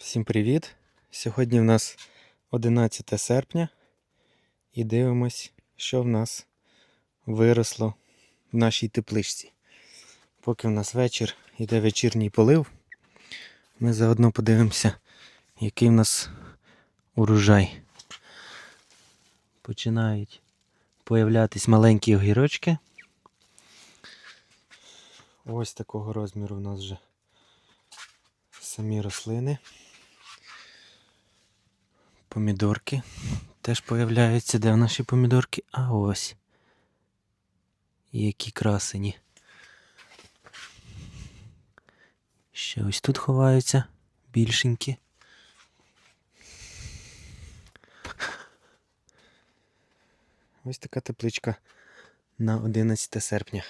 Всім привіт! Сьогодні в нас 11 серпня і дивимось, що в нас виросло в нашій тепличці. Поки в нас вечір іде вечірній полив, ми заодно подивимося, який в нас урожай. Починають появлятись маленькі огірочки. Ось такого розміру в нас вже самі рослини. Помідорки теж появляються. Де наші помідорки? А ось. Які красені. Ще ось тут ховаються більшенькі. Ось така тепличка на 11 серпня.